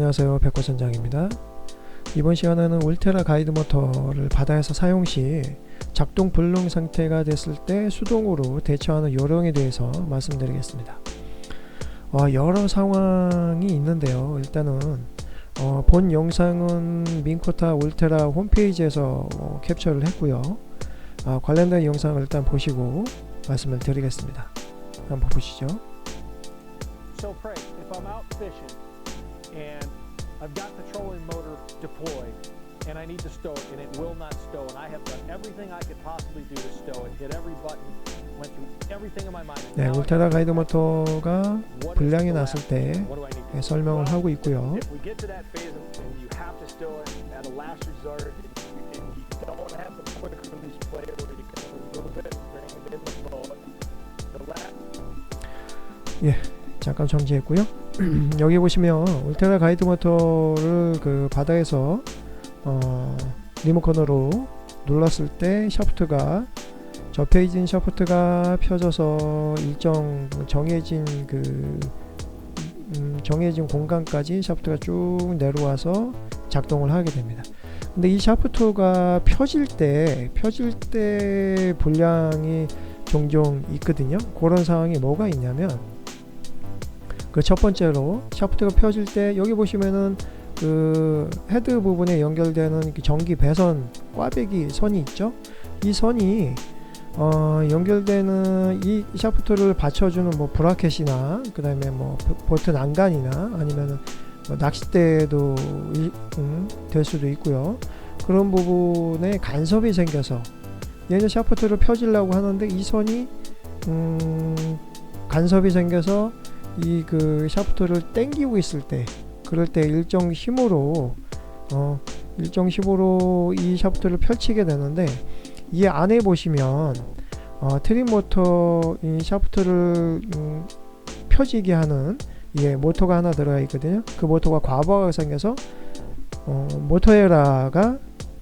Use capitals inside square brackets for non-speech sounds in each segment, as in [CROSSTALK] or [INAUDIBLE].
안녕하세요. 백호선장입니다. 이번 시간에는 울테라 가이드 모터를 바다에서 사용 시 작동 불능 상태가 됐을 때 수동으로 대처하는 요령에 대해서 말씀드리겠습니다. 어, 여러 상황이 있는데요. 일단은 어, 본 영상은 민코타 울테라 홈페이지에서 어, 캡처를 했고요. 아, 관련된 영상을 일단 보시고 말씀을 드리겠습니다. 한번 보시죠. So pray, and I've got the trolling motor deployed and I need to stow it and it will not stow and I have done everything I could possibly do to stow it, hit every button, went through everything in my mind. and 네, now I 울테라 gotta 가이드 figure out 모터가 what is 불량이 the 났을 last 때 thing? What do I need to 네, do? 설명을 Well, 하고 있고요. If we get to that phase and and you have to stow it at a last resort and you, and you don't have the quick release plate where you can remove it, bring it in the boat, the last 잠깐 정지했고요. [CLEARS THROAT] 여기 보시면 울테라 가이드 모터를 그 바다에서 어, 리모컨으로 눌렀을 때 샤프트가 접혀진 샤프트가 펴져서 일정 정해진 그 음, 정해진 공간까지 샤프트가 쭉 내려와서 작동을 하게 됩니다. 근데 이 샤프트가 펴질 때 펴질 때 불량이 종종 있거든요. 그런 상황이 뭐가 있냐면 그 첫 번째로 샤프트가 펴질 때 여기 보시면은 그 헤드 부분에 연결되는 그 전기 배선 꽈배기 선이 있죠. 이 선이 어, 연결되는 이 샤프트를 받쳐주는 뭐 브라켓이나 그 다음에 뭐 볼트 난간이나 아니면은 뭐 낚싯대도 이- 음, 될 수도 있고요. 그런 부분에 간섭이 생겨서 얘는 샤프트를 펴지려고 하는데 이 선이 음, 간섭이 생겨서 이 그 샤프트를 당기고 있을 때 그럴 때 일정 힘으로 어 일정 힘으로 이 샤프트를 펼치게 되는데 이 안에 보시면 어 트림 모터 이 샤프트를 음, 펴지게 하는 예 모터가 하나 들어가 있거든요. 그 모터가 과부하가 생겨서 어 모터에라가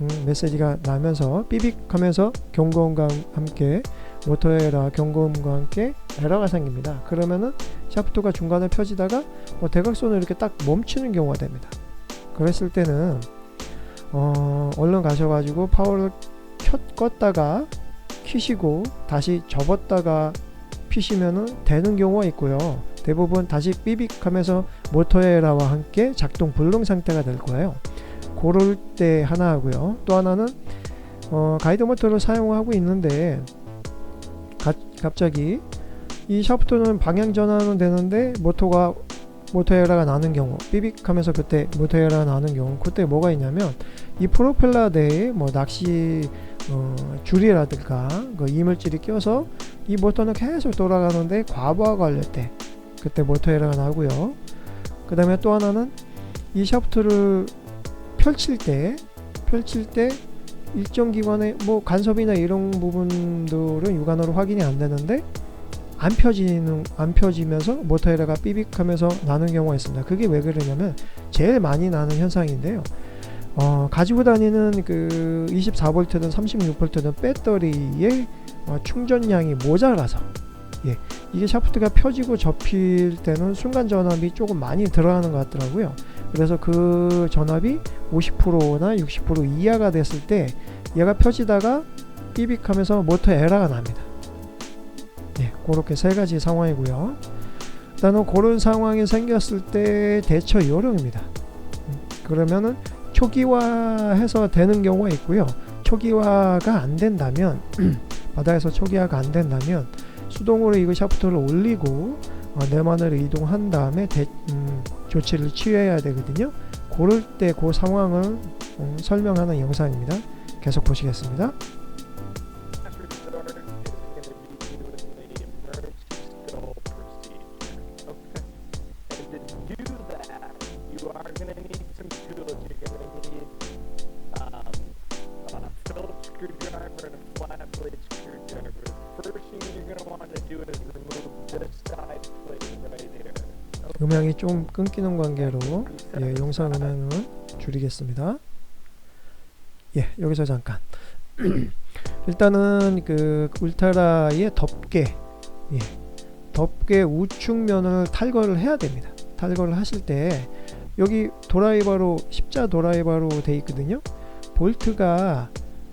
음, 메시지가 나면서 삐빅하면서 경고음과 함께 모터에라 경고음과 함께 에러가 생깁니다. 그러면은 샤프트가 중간에 펴지다가 뭐 대각선으로 이렇게 딱 멈추는 경우가 됩니다. 그랬을 때는 어, 얼른 가셔가지고 파워를 켰, 껐다가 키시고 다시 접었다가 피시면은 되는 경우가 있고요. 대부분 다시 삐빅하면서 모터에라와 함께 작동 불능 상태가 될 거예요. 그럴 때 하나 하고요. 또 하나는 어, 가이드 모터를 사용하고 있는데 가- 갑자기 이 샤프트는 방향 전환은 되는데 모터가 모터 에러가 나는 경우 삐빅 하면서 그때 모터 에러가 나는 경우 그때 뭐가 있냐면 이 프로펠러 대에 뭐 낚시 어, 줄이라든가 그 이물질이 껴서 이 모터는 계속 돌아가는데 과부하가 걸릴 때 그때 모터 에러가 나고요. 그 다음에 또 하나는 이 샤프트를 펼칠 때 펼칠 때 일정 기관에 뭐 간섭이나 이런 부분들은 육안으로 확인이 안 되는데 안 펴지는 안 펴지면서 모터 에러가 삐빅하면서 나는 경우가 있습니다. 그게 왜 그러냐면 제일 많이 나는 현상인데요. 어, 가지고 다니는 그 24V든 36V든 배터리의 어, 충전량이 모자라서 예, 이게 샤프트가 펴지고 접힐 때는 순간 전압이 조금 많이 들어가는 것 같더라고요. 그래서 그 전압이 50%나 60% 이하가 됐을 때 얘가 펴지다가 삐빅하면서 모터 에러가 납니다. 예, 그렇게 세 가지 상황이고요. 일단은 그런 상황이 생겼을 때 대처 요령입니다. 음, 그러면은 초기화해서 되는 경우가 있고요. 초기화가 안 된다면 [CLEARS THROAT] 바다에서 초기화가 안 된다면 수동으로 이거 샤프트를 올리고 어, 내만을 이동한 다음에 대, 음, 조치를 취해야 되거든요. 그럴 때 그 상황을 음, 설명하는 영상입니다. 계속 보시겠습니다. 음향이 좀 끊기는 관계로 예, 영상 음향은 줄이겠습니다. 예, 여기서 잠깐. [CLEARS THROAT] 일단은 그 울타라의 덮개, 예, 덮개 우측면을 탈거를 해야 됩니다. 탈거를 하실 때 여기 드라이버로 십자 드라이버로 돼 있거든요. 볼트가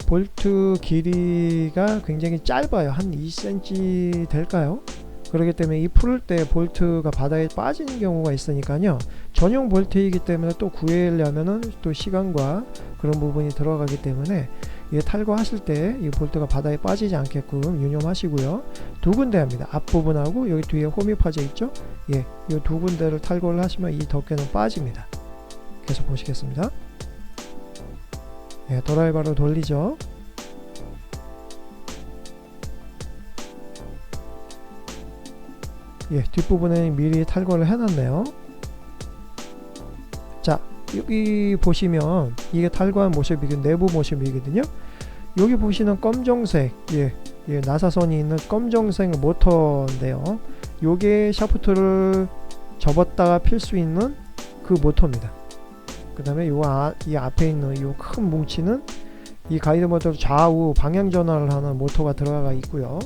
볼트 길이가 굉장히 짧아요. 한 2cm 될까요? 그렇기 때문에 이 풀을 때 볼트가 바다에 빠지는 경우가 있으니까요. 전용 볼트이기 때문에 또 구해려면은 또 시간과 그런 부분이 들어가기 때문에 이게 탈거하실 때 이 볼트가 바다에 빠지지 않게끔 유념하시고요. 두 군데 합니다. 앞부분하고 여기 뒤에 홈이 파져 있죠? 예, 이 두 군데를 탈거를 하시면 이 덮개는 빠집니다. 계속 보시겠습니다. 예, 드라이버로 돌리죠. 예, 뒷부분에 미리 탈거를 해놨네요. 자, 여기 보시면 이게 탈거한 모습이 내부 모습이거든요. 여기 보시는 검정색, 예, 예, 나사선이 있는 검정색 모터인데요. 요게 샤프트를 접었다가 필 수 있는 그 모터입니다. 그 다음에 요 아, 이 앞에 있는 요큰 뭉치는 이 가이드 모터 좌우 방향 전환을 하는 모터가 들어가 있고요.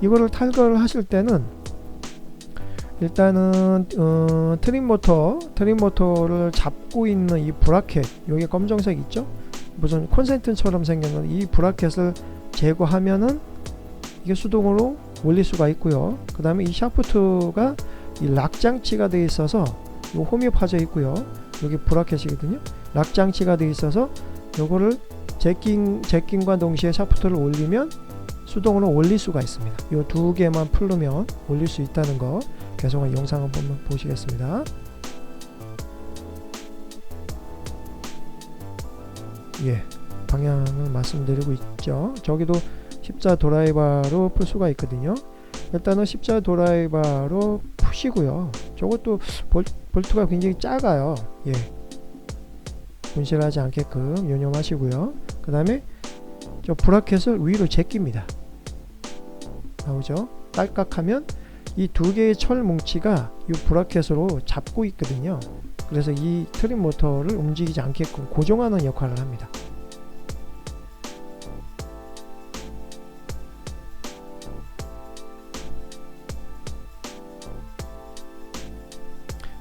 이거를 탈거를 하실 때는 일단은 어, 트림 모터, 트림 모터를 잡고 있는 이 브라켓, 여기 검정색 있죠? 무슨 콘센트처럼 생겼는 이 브라켓을 제거하면은 이게 수동으로 올릴 수가 있고요. 그 다음에 이 샤프트가 이 락장치가 되어 있어서 요 홈이 파져 있고요. 여기 브라켓이거든요. 락장치가 되어 있어서 요거를 제낀 제낀과 동시에 샤프트를 올리면 수동으로 올릴 수가 있습니다. 요 두 개만 풀르면 올릴 수 있다는 거 계속 영상 한번 보시겠습니다. 예, 방향을 말씀드리고 있죠. 저기도 십자 드라이버로 풀 수가 있거든요. 일단은 십자 드라이버로 푸시고요. 저것도 볼, 볼트가 굉장히 작아요. 예. 분실하지 않게끔 유념하시고요. 그 다음에 저 브라켓을 위로 제낍니다. 나오죠? 딸깍하면 이 두 개의 철 뭉치가 이 브라켓으로 잡고 있거든요. 그래서 이 트림 모터를 움직이지 않게끔 고정하는 역할을 합니다.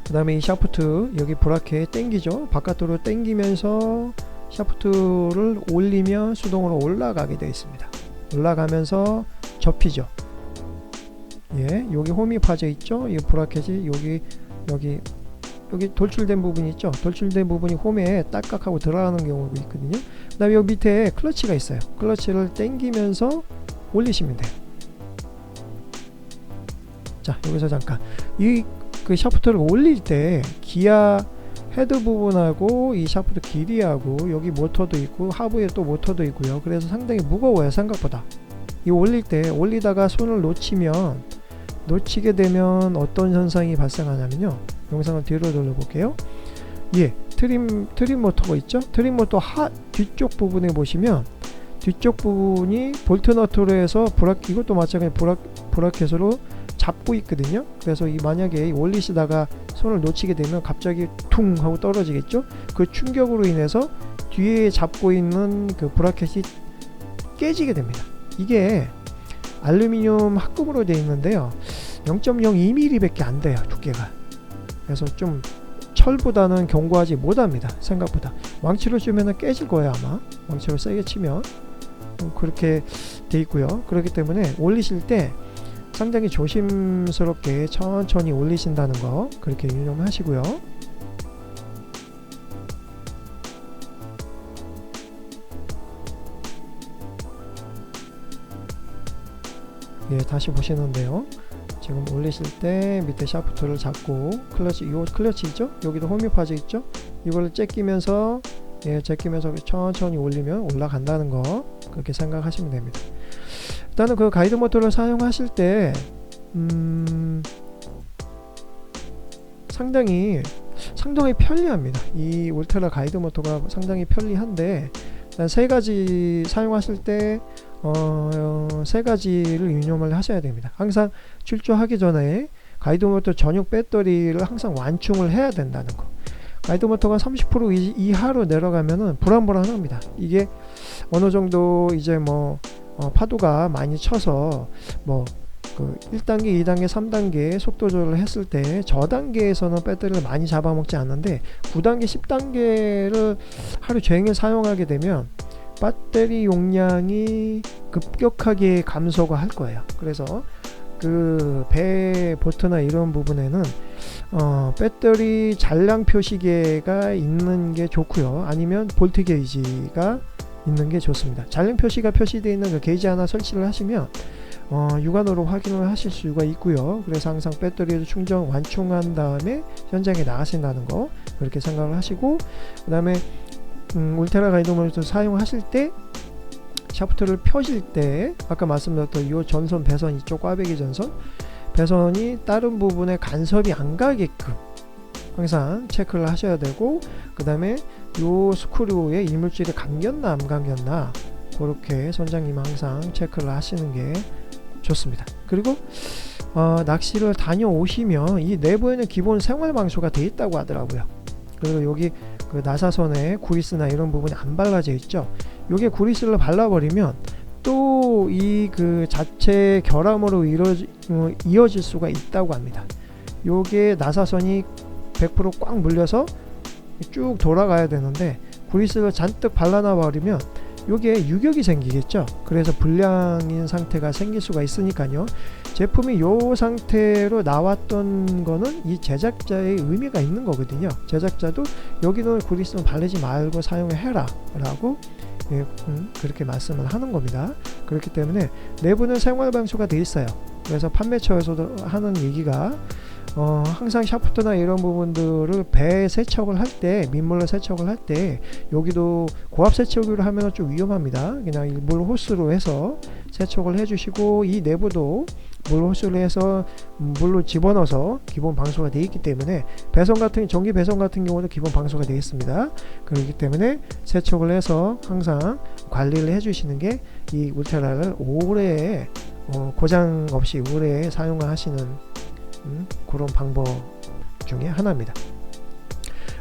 그 다음에 이 샤프트 여기 브라켓 당기죠 바깥으로 당기면서 샤프트를 올리면 수동으로 올라가게 되어 있습니다 올라가면서 접히죠 예 여기 홈이 파져 있죠? 이 브라켓이 여기 여기 여기 돌출된 부분이 있죠? 돌출된 부분이 홈에 딱딱하고 들어가는 경우도 있거든요. 그 다음에 여기 밑에 클러치가 있어요. 클러치를 당기면서 올리시면 돼요. 자 여기서 잠깐. 이 그 샤프트를 올릴 때 기아 헤드 부분하고 이 샤프트 길이하고 여기 모터도 있고 하부에 또 모터도 있고요. 그래서 상당히 무거워요 생각보다. 이 올릴 때 올리다가 손을 놓치면 놓치게 되면 어떤 현상이 발생하냐면요. 영상을 뒤로 돌려볼게요. 예, 트림 트림 모터가 있죠. 트림 모터 하 뒤쪽 부분에 보시면 뒤쪽 부분이 볼트 너트로 해서 브라 이것도 마찬가지 브라 브라켓으로 잡고 있거든요. 그래서 이 만약에 올리시다가 손을 놓치게 되면 갑자기 퉁 하고 떨어지겠죠. 그 충격으로 인해서 뒤에 잡고 있는 그 브라켓이 깨지게 됩니다. 이게 알루미늄 합금으로 되어 있는데요. 0.02mm밖에 안 돼요. 두께가. 그래서 좀 철보다는 견고하지 못합니다. 생각보다. 왕치로 치면 깨질 거예요 아마. 왕치로 세게 치면 그렇게 돼 있고요. 그렇기 때문에 올리실 때 상당히 조심스럽게 천천히 올리신다는 거 그렇게 유념하시고요. 예, 다시 보시는데요. 지금 올리실 때 밑에 샤프트를 잡고 클러치, 요 클러치 있죠? 여기도 홈이 파져 있죠? 이걸 째끼면서 예, 제끼면서 천천히 올리면 올라간다는 거 그렇게 생각하시면 됩니다. 일단은 그 가이드 모터를 사용하실 때 음, 상당히 상당히 편리합니다. 이 울트라 가이드 모터가 상당히 편리한데 세 가지 사용하실 때 어, 세 가지를 유념을 하셔야 됩니다. 항상 출조하기 전에 가이드 모터 전용 배터리를 항상 완충을 해야 된다는 거. 가이드 모터가 30% 이- 이하로 내려가면은 불안불안합니다. 이게 어느 정도 이제 뭐 어, 파도가 많이 쳐서 뭐 그 1단계, 2단계, 3단계 속도 조절을 했을 때 저단계에서는 배터리를 많이 잡아먹지 않는데 9단계, 10단계를 하루 종일 사용하게 되면 배터리 용량이 급격하게 감소가 할 거예요. 그래서 그 배 보트나 이런 부분에는 어, 배터리 잔량 표시계가 있는 게 좋고요. 아니면 볼트 게이지가 있는 게 좋습니다. 잔량 표시가 표시되어 있는 그 게이지 하나 설치를 하시면 어, 육안으로 확인을 하실 수가 있고요. 그래서 항상 배터리를 충전 완충한 다음에 현장에 나가신다는 거 그렇게 생각을 하시고 그 다음에 음, 울테라 가이드모니터 사용하실 때 샤프트를 펴실 때 아까 말씀드렸던 이 전선 배선 이쪽 꽈배기 전선 배선이 다른 부분에 간섭이 안 가게끔 항상 체크를 하셔야 되고 그 다음에 요 스크류에 이물질이 감겼나 안 감겼나 그렇게 선장님 항상 체크를 하시는 게 좋습니다. 그리고 어, 낚시를 다녀오시면 이 내부에는 기본 생활 방수가 돼 있다고 하더라고요. 그리고 여기 그 나사선에 구리스나 이런 부분이 안 발라져 있죠. 요게 구리스를 발라버리면 또 이 그 자체 결함으로 어, 이어질 수가 있다고 합니다. 요게 나사선이 100%꽉 물려서 쭉 돌아가야 되는데 구리스를 잔뜩 발라놔 버리면 요게 유격이 생기겠죠. 그래서 불량인 상태가 생길 수가 있으니까요. 제품이 요 상태로 나왔던 거는 이 제작자의 의미가 있는 거거든요. 제작자도 여기는 구리스는 바르지 말고 사용해라 라고 예, 음, 그렇게 말씀을 하는 겁니다. 그렇기 때문에 내부는 생활 방수가 돼 있어요. 그래서 판매처에서도 하는 얘기가 어, 항상 샤프트나 이런 부분들을 배 세척을 할 때 민물로 세척을 할 때 여기도 고압 세척으로 하면 좀 위험합니다. 그냥 이물 호스로 해서 세척을 해주시고 이 내부도 물 호스로 해서 물로 집어넣어서 기본 방수가 되어 있기 때문에 배선 같은 전기 배선 같은 경우도 기본 방수가 되어 있습니다. 그렇기 때문에 세척을 해서 항상 관리를 해주시는 게 이 울테라를 오래 어, 고장 없이 오래 사용하시는 음, 그런 방법 중에 하나입니다.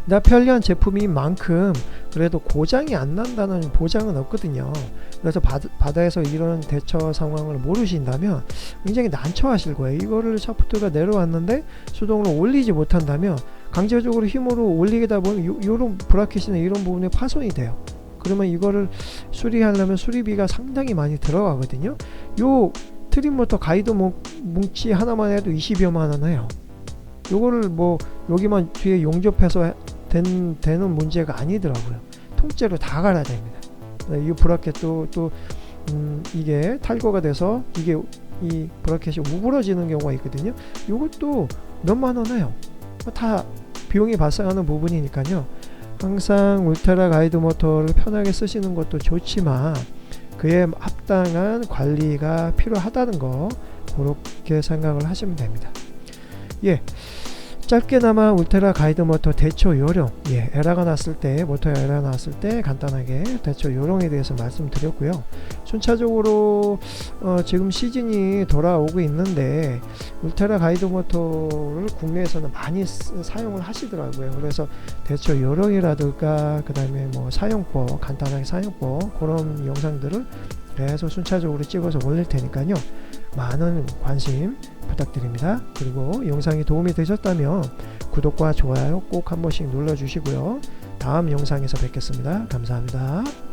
나 편리한 제품인 만큼 그래도 고장이 안 난다는 보장은 없거든요. 그래서 바, 바다에서 이런 대처 상황을 모르신다면 굉장히 난처하실 거예요. 이거를 샤프트가 내려왔는데 수동으로 올리지 못한다면 강제적으로 힘으로 올리다 보면 요, 요런 브라켓이나 이런 부분에 파손이 돼요. 그러면 이거를 수리하려면 수리비가 상당히 많이 들어가거든요. 요 트림 모터 가이드 뭉- 뭉치 하나만 해도 20여만 원 해요. 요거를 뭐 여기만 뒤에 용접해서 해- 된, 되는 문제가 아니더라고요. 통째로 다 갈아야 됩니다. 네, 이 브라켓도 또 음, 이게 탈거가 돼서 이게 이 브라켓이 우그러지는 경우가 있거든요. 요것도 몇만 원 해요. 뭐다 비용이 발생하는 부분이니까요. 항상 울테라 가이드 모터를 편하게 쓰시는 것도 좋지만 그에 합당한 관리가 필요하다는 거 그렇게 생각을 하시면 됩니다. 예. 짧게나마 울테라 가이드 모터 대처 요령, 예, 에러가 났을 때, 모터에 에러가 났을 때 간단하게 대처 요령에 대해서 말씀드렸고요. 순차적으로 어, 지금 시즌이 돌아오고 있는데 울테라 가이드 모터를 국내에서는 많이 쓰- 사용을 하시더라고요. 그래서 대처 요령이라든가 그 다음에 뭐 사용법, 간단하게 사용법 그런 영상들을 계속 순차적으로 찍어서 올릴 테니까요. 많은 관심 부탁드립니다. 그리고 영상이 도움이 되셨다면 구독과 좋아요 꼭 한 번씩 눌러주시고요. 다음 영상에서 뵙겠습니다. 감사합니다.